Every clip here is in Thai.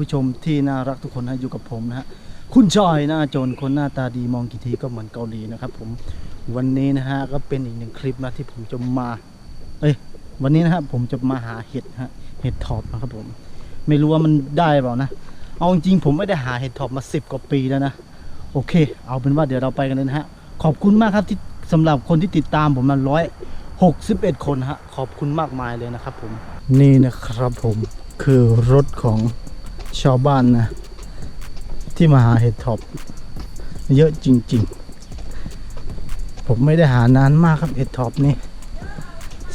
ผู้ชมที่น่ารักทุกคนนะอยู่กับผมนะฮะคุณจอยหน้าโจรคนหน้าตาดีมองกี่ทีก็เหมือนเกาหลีนะครับผมวันนี้นะฮะก็เป็นอีกหนึ่งคลิปนะที่ผมจะมา เอ้ยวันนี้นะครับผมจะมาหาเห็ดฮะเห็ดถอบนะครับผม ไม่รู้ว่ามันได้เปล่านะ เอาจริงผมไม่ได้หาเห็ดถอบมาสิบกว่าปีแล้วนะโอเค เอาเป็นว่าเดี๋ยวเราไปกันเลยนะฮะขอบคุณมากครับที่สำหรับคนที่ติดตามผมมาร้อยหกสิบเอ็ดคนฮะขอบคุณมากมายเลยนะครับผมนี่นะครับผมคือรถของ ชาวบ้านนะ ที่มาหาเห็ดถอบเยอะจริง ๆ ผมไม่ได้หานานมากครับเห็ดถอบนี่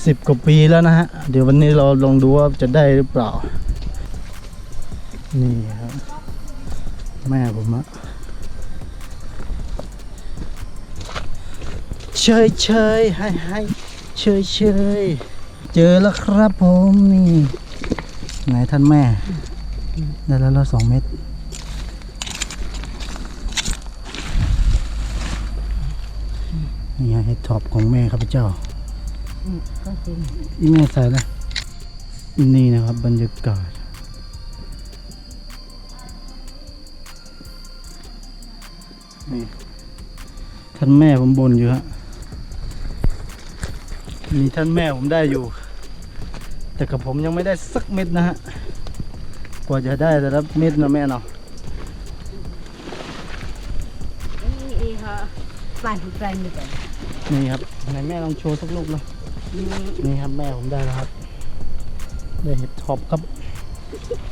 สิบกว่าปีแล้วนะฮะ เดี๋ยววันนี้เราลองดูว่าจะได้หรือเปล่า นี่ครับ แม่ผมอะเชยเชยให้ให้เชยเชยเจอแล้วครับผมนี่ ไหนท่านแม่ ได้แล้วละสองเม็ดนี่ฮะเห็ดท็อปของแม่ครับพเจ้าก็จริงอีแม่ใส่แล้วนี่นะครับบรรยากาศนี่ท่านแม่ผมบนอยู่ฮะมีท่านแม่ผมได้อยู่ แต่กับผมยังไม่ได้สักเม็ดนะฮะ กว่าจะได้แต่ละเม็ดนะแม่เนาะนี่เองค่ะปลายหูปลายมือกันนี่ครับไหนแม่ลองโชว์สักลูกเลยนี่ครับแม่ผมได้แล้วครับได้เห็ดท็อปครับ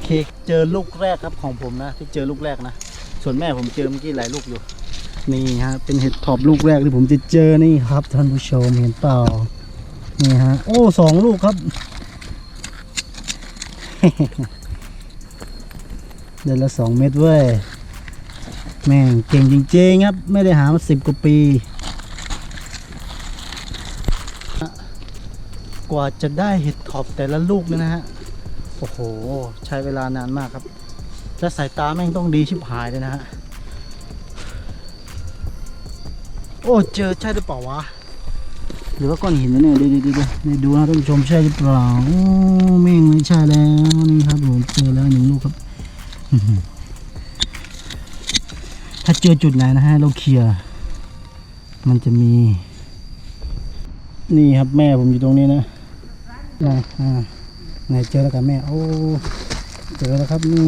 เค้กเจอลูกแรกครับของผมนะ ที่เจอลูกแรกนะ ส่วนแม่ผมเจอเมื่อกี้หลายลูกอยู่ นี่ฮะเป็นเห็ดท็อปลูกแรกที่ผมจะเจอนี่ครับท่านผู้ชมเห็นเปล่านี่ฮะ โอ้สองลูกครับ เดือนละสองเม็ดเว้ย แม่งเก่งจริงๆครับ ไม่ได้หามาสิบกว่าปี กว่าจะได้เห็ดถอบแต่ละลูกเนี่ยนะฮะ โอ้โห ใช้เวลานานมากครับและสายตาแม่งต้องดีชิบหายเลยนะฮะ โอ้ เจอใช่หรือเปล่าวะหรือว่าก้อนหินนะเนี่ยดูดูดูดูดูนะท่านผู้ชมใช่หรือเปล่าโอ้แม่งไม่ใช่แล้ว นี่ครับผมเจอแล้วหนึ่งลูกครับอื้อหือ ถ้าเจอจุดไหนนะฮะเราเคลียร์มันจะมี นี่ครับแม่ผมอยู่ตรงนี้นะนะอ่าไหนเจอแล้วกับแม่โอ้เจอแล้วครับนี่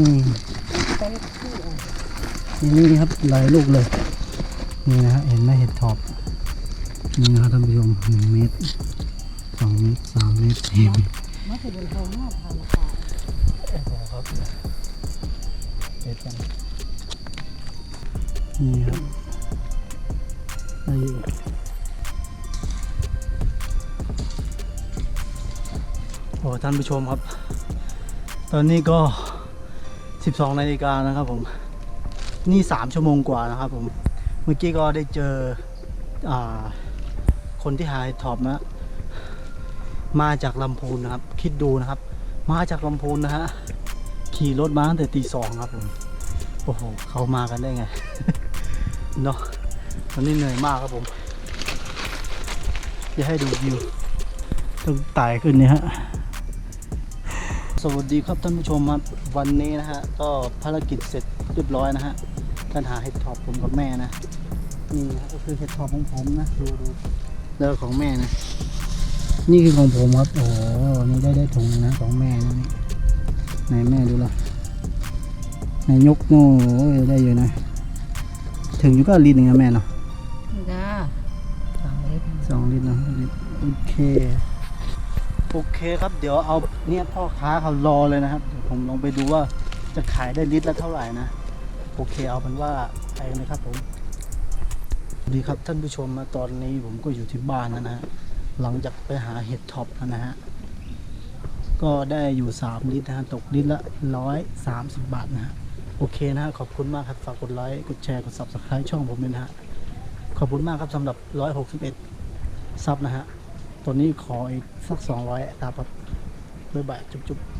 นี่นี่ครับหลายลูกเลย นี่นะฮะเห็นไหมเห็ดถอบนี่นะครับท่านผู้ชมหนึ่งเมตรสองเมตรสามเมตรสี่เมตรมาถึงบนท้องนอกทางละค่ะโอ้โหครับเด็ดกัน นี่ครับได้อยู่โอ้ท่านผู้ชมครับ ตอนนี้ก็ 12นาฬิกานะครับผม นี่ 3 ชั่วโมงกว่านะครับผม เมื่อกี้ก็ได้เจออคนที่หายท็อปนะมาจากลำพูนนะครับ คิดดูนะครับ มาจากลำพูนนะฮะขี่รถมาตั้งแต่ตีสองครับผม โอ้โห เขามากันได้ไง เนาะวันนี้เหนื่อยมากครับผม จะให้ดูวิวต้องไต่ขึ้นเนี่ยฮะ สวัสดีครับท่านผู้ชมครับวันนี้นะฮะ ก็ภารกิจเสร็จเรียบร้อยนะฮะการหาเห็ดถอบผมกับแม่นะนี่นะก็คือเห็ดถอบของผมนะดูดูแล้วของแม่นะ นี่คือของผมครับโอ้โหนี่ได้ได้ถุงนะของแม่นะนี่ไหนแม่ดูละไหนยกโน่ได้อยู่นะ ถึงอยู่ก็ลิตรหนึ่งนะแม่เนาะนี่จ้าสองเล็บสองลิตรเนาะลิตรโอเค โอเคครับ เดี๋ยวเอาเนี่ยพ่อค้าเขารอเลยนะครับ เดี๋ยวผมลองไปดูว่าจะขายได้ลิตรละเท่าไหร่นะ โอเคเอาเป็นว่าไปกันเลยครับผมสวัสดีครับท่านผู้ชมมาตอนนี้ผมก็อยู่ที่บ้านแล้วนะฮะหลังจากไปหาเห็ดท็อปแล้วนะฮะก็ได้อยู่ 3 ลิตรนะฮะตกลิตรละ 130 บาทนะฮะ โอเคนะฮะขอบคุณมากครับฝากกดไลค์กดแชร์กด subscribe ช่องผมด้วยนะฮะขอบคุณมากครับสำหรับ 161 ซับนะฮะตัวนี้ขออีกสัก 200ตาปับบ๊ายบายจุ๊บ